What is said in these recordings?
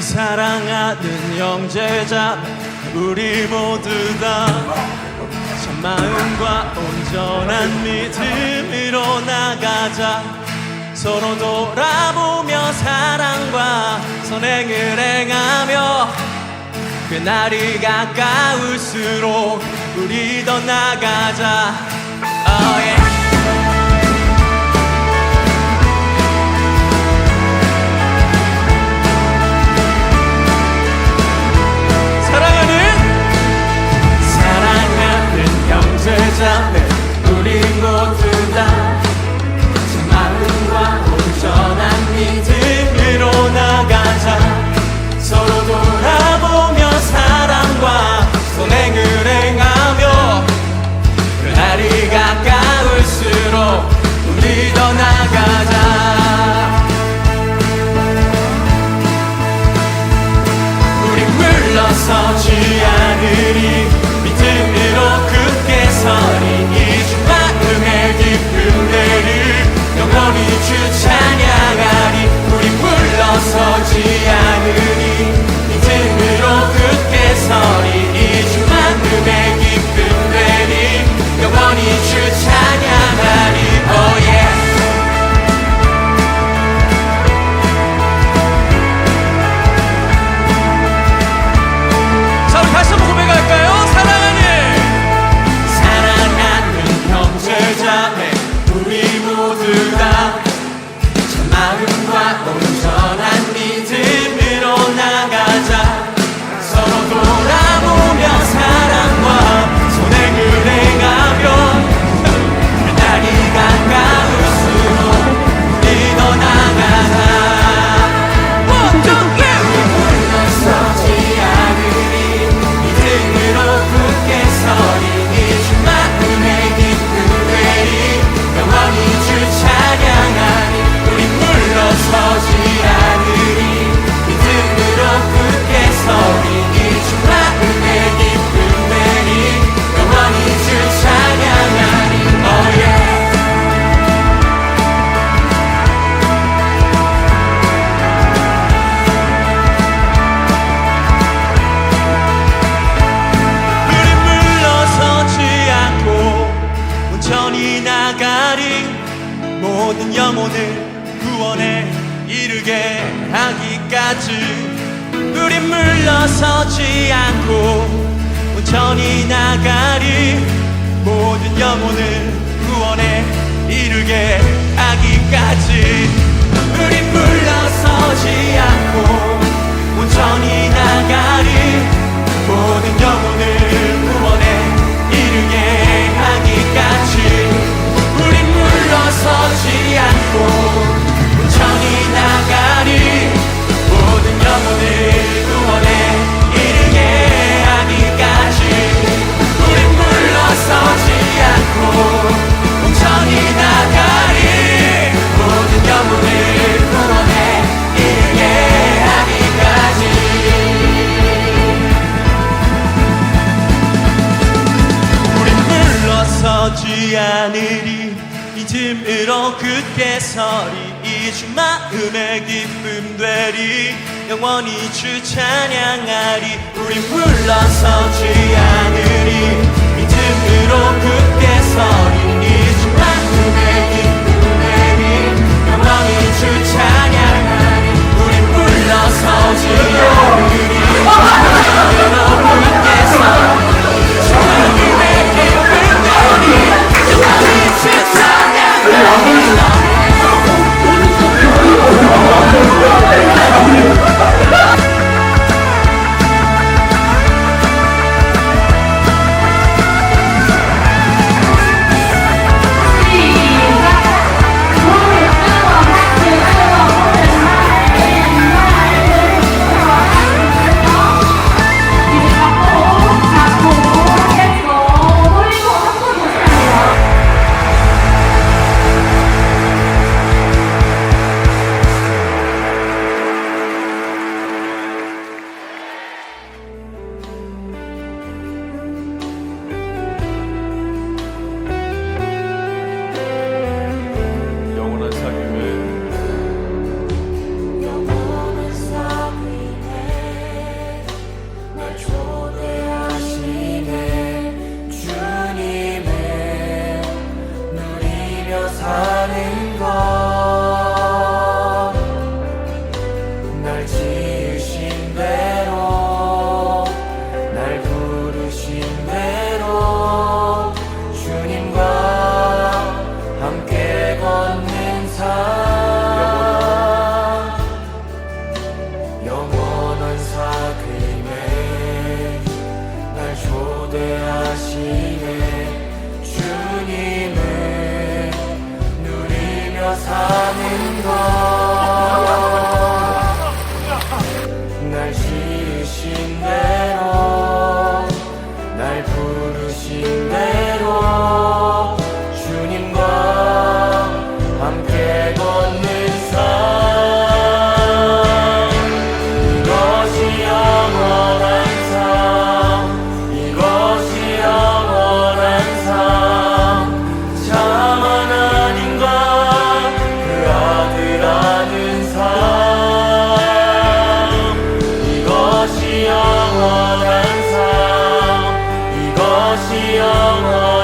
사랑하는 형제자 우리 모두 다 참마음과 온전한 믿음으로 나가자. 서로 돌아보며 사랑과 선행을 행하며 그날이 가까울수록 우리 더 나가자. 아. 让你去 모든 영혼을 구원에 이르게 하기까지. 우리 물러서지 않고 온전히 나가리 모든 영혼을 구원에 이르게 하기까지. 우리 물러서지 않고 온전히 나가리 모든 영혼을 들어 그때 서리 이 주 마음의 기쁨 되리. 영원히 주 찬양하리. 우리 물러서지 않으리 믿음으로 그때 서리 이 주 마음의 기쁨 되리. 영원히 주 찬양하리 young.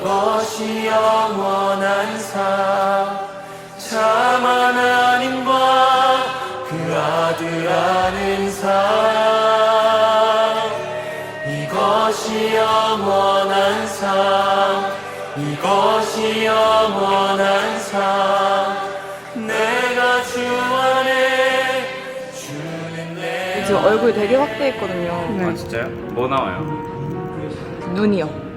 이것이 영원한 삶참 하나님과 그 아들 아는 삶 이것이 영원한 삶 이것이 영원한 삶 내가 주 안에 주는 내 얼굴 되게 확대했거든요. 아 진짜요? 뭐 나와요? 눈이요.